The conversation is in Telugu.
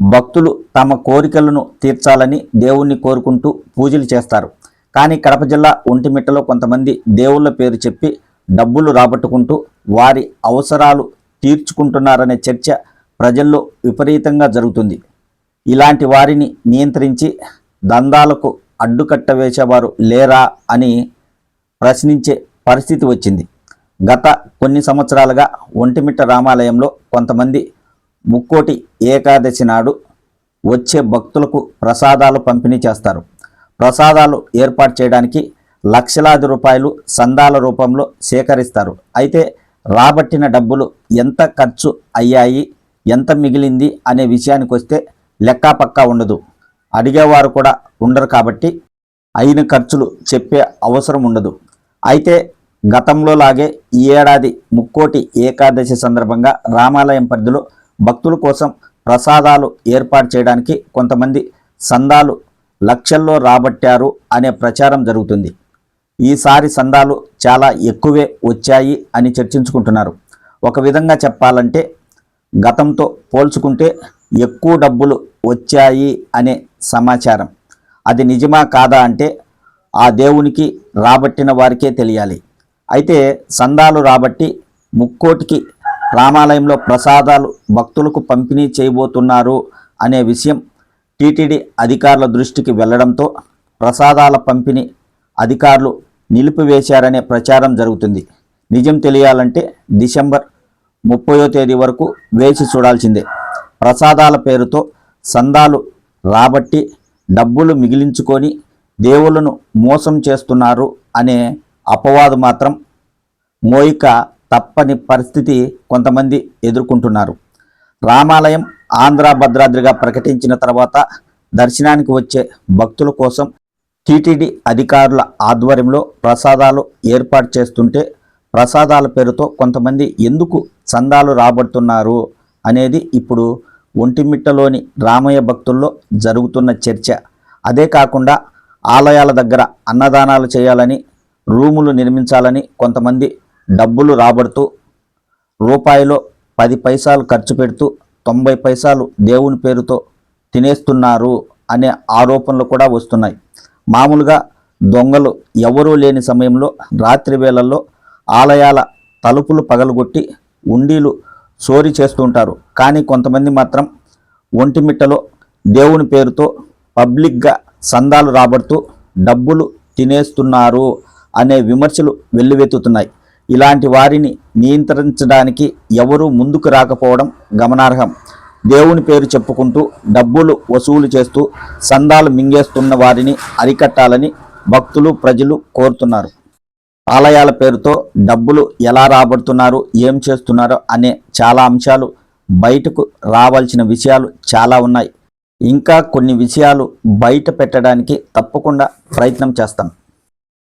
భక్తులు తమ కోరికలను తీర్చాలని దేవుణ్ణి కోరుకుంటూ పూజలు చేస్తారు. కానీ కడప జిల్లా ఒంటిమిట్టలో కొంతమంది దేవుళ్ళ పేరు చెప్పి డబ్బులు రాబట్టుకుంటూ వారి అవసరాలు తీర్చుకుంటున్నారనే చర్చ ప్రజల్లో విపరీతంగా జరుగుతుంది. ఇలాంటి వారిని నియంత్రించి దందాలకు అడ్డుకట్ట వేసేవారు లేరా అని ప్రశ్నించే పరిస్థితి వచ్చింది. గత కొన్ని సంవత్సరాలుగా ఒంటిమిట్ట రామాలయంలో కొంతమంది ముక్కోటి ఏకాదశి నాడు వచ్చే భక్తులకు ప్రసాదాలు పంపిణీ చేస్తారు. ప్రసాదాలు ఏర్పాటు చేయడానికి లక్షలాది రూపాయలు సందాల రూపంలో సేకరిస్తారు. అయితే రాబట్టిన డబ్బులు ఎంత ఖర్చు అయ్యాయి ఎంత మిగిలింది అనే విషయానికి వస్తే లెక్కాపక్కా ఉండదు. అడిగేవారు కూడా ఉండరు కాబట్టి అయిన ఖర్చులు చెప్పే అవసరం ఉండదు. అయితే గతంలో లాగే ఈ ఏడాది ముక్కోటి ఏకాదశి సందర్భంగా రామాలయం పరిధిలో భక్తుల కోసం ప్రసాదాలు ఏర్పాటు చేయడానికి కొంతమంది సందాలు లక్షల్లో రాబట్టారు అనే ప్రచారం జరుగుతుంది. ఈసారి సందాలు చాలా ఎక్కువే వచ్చాయి అని చర్చించుకుంటున్నారు. ఒక విధంగా చెప్పాలంటే గతంతో పోల్చుకుంటే ఎక్కువ డబ్బులు వచ్చాయి అనే సమాచారం. అది నిజమా కాదా అంటే ఆ దేవునికి రాబట్టిన వారికే తెలియాలి. అయితే సందాలు రాబట్టి ముక్కోటికి రామాలయంలో ప్రసాదాలు భక్తులకు పంపిణీ చేయబోతున్నారు అనే విషయం టీటీడీ అధికారుల దృష్టికి వెళ్ళడంతో ప్రసాదాల పంపిణీ అధికారులు నిలిపివేశారనే ప్రచారం జరుగుతుంది. నిజం తెలియాలంటే డిసెంబర్ ముప్పయో తేదీ వరకు వేచి చూడాల్సిందే. ప్రసాదాల పేరుతో సందాలు రాబట్టి డబ్బులు మిగిలించుకొని దేవుళ్ళను మోసం చేస్తున్నారు అనే అపవాదు మాత్రం మోయిక తప్పని పరిస్థితి కొంతమంది ఎదుర్కొంటున్నారు. రామాలయం ఆంధ్ర భద్రాద్రిగా ప్రకటించిన తర్వాత దర్శనానికి వచ్చే భక్తుల కోసం టీటీడీ అధికారుల ఆధ్వర్యంలో ప్రసాదాలు ఏర్పాటు చేస్తుంటే ప్రసాదాల పేరుతో కొంతమంది ఎందుకు చందాలు రాబడుతున్నారు అనేది ఇప్పుడు ఒంటిమిట్టలోని రామయ్య భక్తుల్లో జరుగుతున్న చర్చ. అదే కాకుండా ఆలయాల దగ్గర అన్నదానాలు చేయాలని రూములు నిర్మించాలని కొంతమంది డబ్బులు రాబడుతూ రూపాయిలో పది పైసలు ఖర్చు పెడుతూ తొంభై పైసలు దేవుని పేరుతో తినేస్తున్నారు అనే ఆరోపణలు కూడా వస్తున్నాయి. మామూలుగా దొంగలు ఎవరూ లేని సమయంలో రాత్రి వేళల్లో ఆలయాల తలుపులు పగలగొట్టి ఉండీలు చోరీ చేస్తుంటారు కానీ కొంతమంది మాత్రం ఒంటిమిట్టలో దేవుని పేరుతో పబ్లిక్గా సందాలు రాబడుతూ డబ్బులు తినేస్తున్నారు అనే విమర్శలు వెల్లువెత్తుతున్నాయి. ఇలాంటి వారిని నియంత్రించడానికి ఎవరూ ముందుకు రాకపోవడం గమనార్హం. దేవుని పేరు చెప్పుకుంటూ డబ్బులు వసూలు చేస్తూ సందాలు మింగేస్తున్న వారిని అరికట్టాలని భక్తులు ప్రజలు కోరుతున్నారు. ఆలయాల పేరుతో డబ్బులు ఎలా రాబడుతున్నారు ఏం చేస్తున్నారో అనే చాలా అంశాలు బయటకు రావాల్సిన విషయాలు చాలా ఉన్నాయి. ఇంకా కొన్ని విషయాలు బయట పెట్టడానికి తప్పకుండా ప్రయత్నం చేస్తాం.